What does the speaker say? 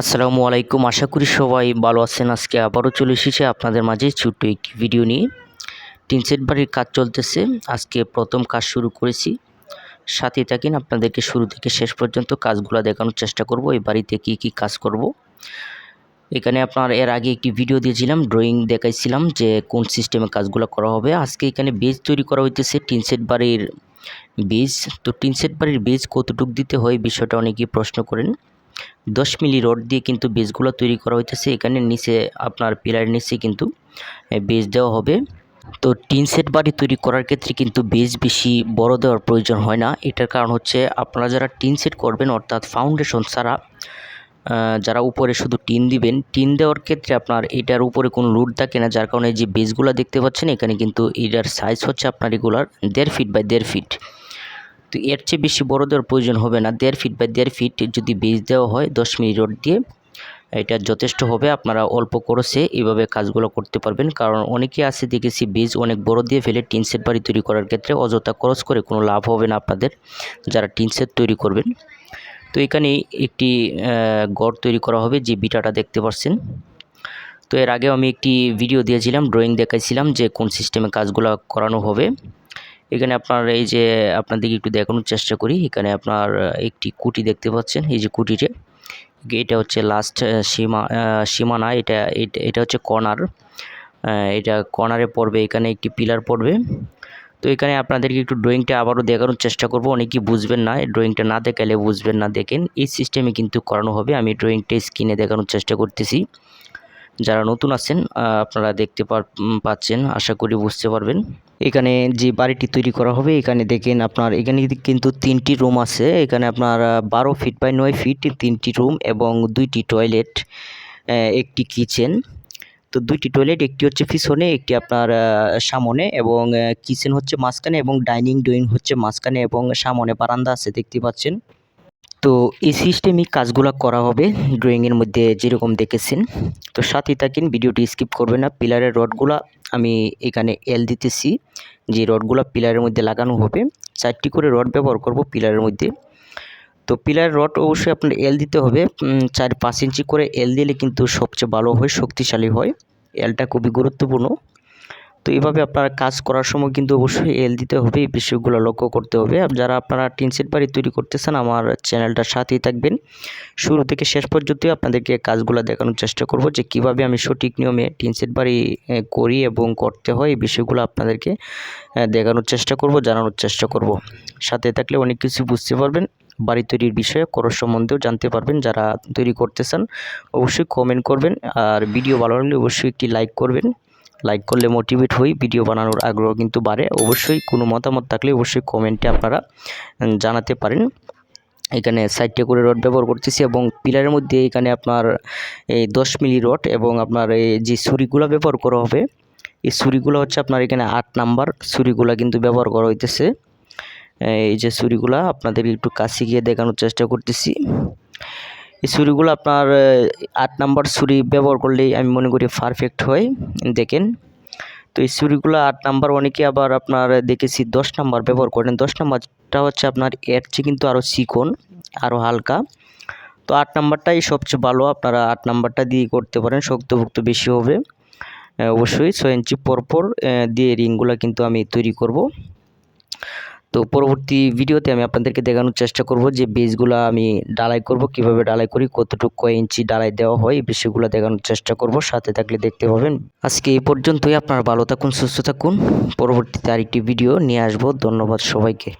আসসালামু আলাইকুম। আশা করি সবাই ভালো আছেন। আজকে আবারও চলে এসেছে আপনাদের মাঝে ছোট্ট একটি ভিডিও নিয়ে। টিন সেট বাড়ির কাজ চলতেছে। আজকে প্রথম কাজ শুরু করেছি। সাথে থাকেন আপনাদেরকে শুরু থেকে শেষ পর্যন্ত কাজগুলো দেখানোর চেষ্টা করব। এই বাড়িতে কি কি কাজ করব। এখানে আপনার এর আগে একটি ভিডিও দিয়েছিলাম, ড্রয়িং দেখাইছিলাম যে কোন সিস্টেমে কাজগুলো করা হবে। আজকে এখানে বেজ তৈরি করা হইতেছে টিন সেট বাড়ির বীজ। তো টিন সেট বাড়ির বীজ কতটুক দিতে হয়, বিষয়টা অনেকেই প্রশ্ন করেন। দশ মিলি রড দিয়ে কিন্তু বেজগুলো তৈরি করা হইতেছে। এখানে নিচে আপনার পিলারের নিচে কিন্তু বেজ দেওয়া হবে। তো টিন সেট বাড়ি তৈরি করার ক্ষেত্রে কিন্তু বেজ বেশি বড় দেওয়ার প্রয়োজন হয় না। এটার কারণ হচ্ছে আপনারা যারা টিন সেট করবেন, অর্থাৎ ফাউন্ডেশন ছাড়া যারা উপরে শুধু টিন দিবেন, টিন দেওয়ার ক্ষেত্রে আপনার এটার উপরে কোনো লোড থাকে না, যার কারণে যে বেজগুলো দেখতে পাচ্ছেন, এখানে কিন্তু এটার সাইজ হচ্ছে আপনার এগুলার দেড় ফিট বাই দেড় ফিট তো এর চেয়ে বেশি বড় দেওয়ার প্রয়োজন হবে না। দেড় ফিট বাই দেড় ফিট যদি বেজ দেওয়া হয় দশ মিনিট রোড দিয়ে, এটা যথেষ্ট হবে। আপনারা অল্প খরচে এইভাবে কাজগুলো করতে পারবেন। কারণ অনেকে আছে, দেখেছি বীজ অনেক বড় দিয়ে ফেলে টিন সেট বাড়ি তৈরি করার ক্ষেত্রে অযথা খরচ করে কোনো লাভ হবে না আপনাদের, যারা টিন সেট তৈরি করবেন। তো এখানে একটি গড় তৈরি করা হবে যে বিটাটা দেখতে পাচ্ছেন। তো এর আগেও আমি একটি ভিডিও দিয়েছিলাম ড্রয়িং দেখাইছিলাম যে কোন সিস্টেমে কাজগুলো করানো হবে। এখানে আপনার এই যে আপনাদেরকে একটু দেখানোর চেষ্টা করি। এখানে আপনার একটি কুটি দেখতে পাচ্ছেন। এই যে কুটিতে, এটা হচ্ছে লাস্ট সীমা সীমানা। এটা এটা হচ্ছে কর্নার এটা কর্নারে পড়বে। এখানে একটি পিলার পড়বে। তো এখানে আপনাদেরকে একটু ড্রয়িংটা আবারও দেখানোর চেষ্টা করব। অনেকেই বুঝবেন না ড্রয়িংটা না দেখালে বুঝবেন না। দেখেন, এই সিস্টেমে কিন্তু করানো হবে। আমি ড্রয়িংটা স্ক্রিনে দেখানোর চেষ্টা করতেছি। যারা নতুন আছেন আপনারা দেখতে পাচ্ছেন, আশা করি বুঝতে পারবেন। এখানে যে বাড়িটি তৈরি করা হবে, এখানে দেখেন আপনার, এখানে কিন্তু তিনটি রুম আছে। এখানে আপনার বারো ফিট বাই নয় ফিট তিনটি রুম এবং দুইটি টয়লেট একটি কিচেন। তো দুইটি টয়লেট, একটি হচ্ছে পিছনে, একটি আপনার সামনে এবং কিচেন হচ্ছে মাঝখানে এবং ডাইনিং ডোয়িং হচ্ছে মাঝখানে এবং সামনে বারান্দা আছে, দেখতে পাচ্ছেন। তো এই সিস্টেমই কাজগুলো করা হবে ড্রয়িংয়ের মধ্যে যেরকম দেখেছেন। তো সাথে থাকেন, ভিডিওটি স্কিপ করবে না। পিলারের রডগুলো আমি এখানে এল দিতেছি, যে রডগুলো পিলারের মধ্যে লাগানো হবে। চারটি করে রড ব্যবহার করব পিলারের মধ্যে। তো পিলারের রড অবশ্যই আপনার এল দিতে হবে। চার পাঁচ ইঞ্চি করে এল দিলে কিন্তু সবচেয়ে ভালো হয়, শক্তিশালী হয়। এলটা খুবই গুরুত্বপূর্ণ। তো এইভাবে আপনারা কাজ করার সময় কিন্তু অবশ্যই এল দিতে হবে, এই বিষয়গুলো লক্ষ্য করতে হবে। যারা আপনারা টিনসেট বাড়ি তৈরি করতেছেন, আমার চ্যানেলটার সাথেই থাকবেন। শুরু থেকে শেষ পর্যন্ত আপনাদেরকে কাজগুলো দেখানোর চেষ্টা করব যে কীভাবে আমি সঠিক নিয়মে টিনসেট বাড়ি করি এবং করতে হয়, এই বিষয়গুলো আপনাদেরকে দেখানোর চেষ্টা করব, জানানোর চেষ্টা করব। সাথে থাকলে অনেক কিছু বুঝতে পারবেন, বাড়ি তৈরির বিষয়ে করো সম্বন্ধেও জানতে পারবেন যারা তৈরি করতে চান অবশ্যই কমেন্ট করবেন। আর ভিডিও ভালো লাগলে অবশ্যই একটি লাইক করবেন। লাইক করলে মোটিভেট হই ভিডিও বানানোর আগ্রহ কিন্তু বাড়ে। অবশ্যই কোনো মতামত থাকলে অবশ্যই কমেন্টে আপনারা জানাতে পারেন। এখানে সাইডটা করে রড ব্যবহার করতেছি এবং পিলারের মধ্যে এখানে আপনার এই দশ মিলি রড এবং আপনার এই যে ছুরিগুলো ব্যবহার করা হবে, এই ছুরিগুলো হচ্ছে আপনার এখানে আট নাম্বার ছুরিগুলো কিন্তু ব্যবহার করা হইতেছে। এই যে ছুরিগুলা আপনাদের একটু কাছে গিয়ে দেখানোর চেষ্টা করতেছি। এই ছুরিগুলো আপনার আট নাম্বার ছুরি ব্যবহার করলেই আমি মনে করি পারফেক্ট হয়। দেখেন, তো এই ছুরিগুলো আট নাম্বার, অনেকে আবার আপনার দেখেছি দশ নাম্বার ব্যবহার করেন। দশ নাম্বারটা হচ্ছে আপনার এর চেয়ে কিন্তু আরও চিকন, আরও হালকা। তো আট নাম্বারটাই সবচেয়ে ভালো, আপনারা আট নাম্বারটা দিয়ে করতে পারেন, শক্তভুক্ত বেশি হবে। অবশ্যই ছয় ইঞ্চি পরপর দিয়ে রিংগুলো কিন্তু আমি তৈরি করব। তো পরবর্তী ভিডিওতে আমি আপনাদেরকে দেখানোর চেষ্টা করব যে বেজগুলো আমি ডালাই করব, কীভাবে ডালাই করি, কতটুকু কয় ইঞ্চি ডালাই দেওয়া হয়, এই বিষয়গুলো দেখানোর চেষ্টা করব, সাথে থাকলে দেখতে পাবেন। আজকে এই পর্যন্তই, আপনারা ভালো থাকুন, সুস্থ থাকুন। পরবর্তীতে আরেকটি ভিডিও নিয়ে আসব, ধন্যবাদ সবাইকে।